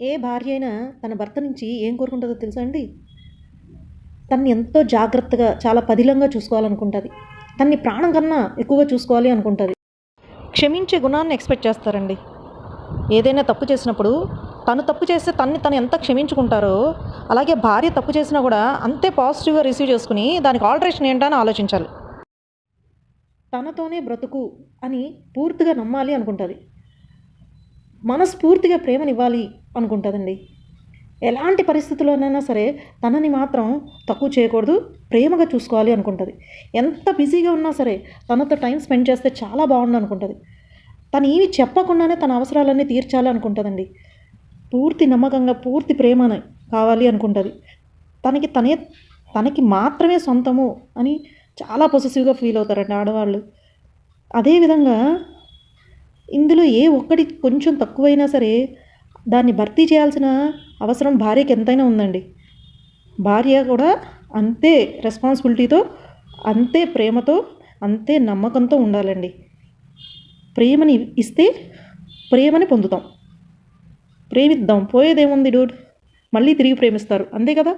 ఏ భార్య అయినా తన భర్త నుంచి ఏం కోరుకుంటుందో తెలుసా అండి? తన్ని ఎంతో జాగ్రత్తగా చాలా పదిలంగా చూసుకోవాలనుకుంటుంది. తన్ని ప్రాణం కన్నా ఎక్కువగా చూసుకోవాలి అనుకుంటుంది. క్షమించే గుణాన్ని ఎక్స్పెక్ట్ చేస్తారండి. ఏదైనా తప్పు చేసినప్పుడు తను తప్పు చేస్తే తన్ని తను ఎంత క్షమించుకుంటారో అలాగే భార్య తప్పు చేసినా కూడా అంతే పాజిటివ్గా రిసీవ్ చేసుకుని దానికి ఆల్టరేషన్ ఏంటని ఆలోచించాలి. తనతోనే బ్రతుకు అని పూర్తిగా నమ్మాలి అనుకుంటుంది. మనస్ఫూర్తిగా ప్రేమనివ్వాలి అనుకుంటుందండి. ఎలాంటి పరిస్థితుల్లోనైనా సరే తనని మాత్రం తక్కువ చేయకూడదు ప్రేమగా చూసుకోవాలి అనుకుంటుంది. ఎంత బిజీగా ఉన్నా సరే తనతో టైం స్పెండ్ చేస్తే చాలా బాగుంది అనుకుంటుంది. తను ఏమి చెప్పకుండానే తన అవసరాలన్నీ తీర్చాలి అనుకుంటుందండి. పూర్తి నమ్మకంగా పూర్తి ప్రేమను కావాలి అనుకుంటుంది. తనకి తనే తనకి మాత్రమే సొంతము అని చాలా పొసెసివ్గా ఫీల్ అవుతారండి ఆడవాళ్ళు. అదేవిధంగా ఇందులో ఏ ఒక్కటి కొంచెం తక్కువైనా సరే దాన్ని భర్తీ చేయాల్సిన అవసరం భార్యకి ఎంతైనా ఉందండి. భార్య కూడా అంతే రెస్పాన్సిబిలిటీతో అంతే ప్రేమతో అంతే నమ్మకంతో ఉండాలండి. ప్రేమని ఇస్తే ప్రేమని పొందుతాం. ప్రేమిద్దాం. పోయేదేముంది డూడ్ మళ్ళీ తిరిగి ప్రేమిస్తారు. అంతే కదా?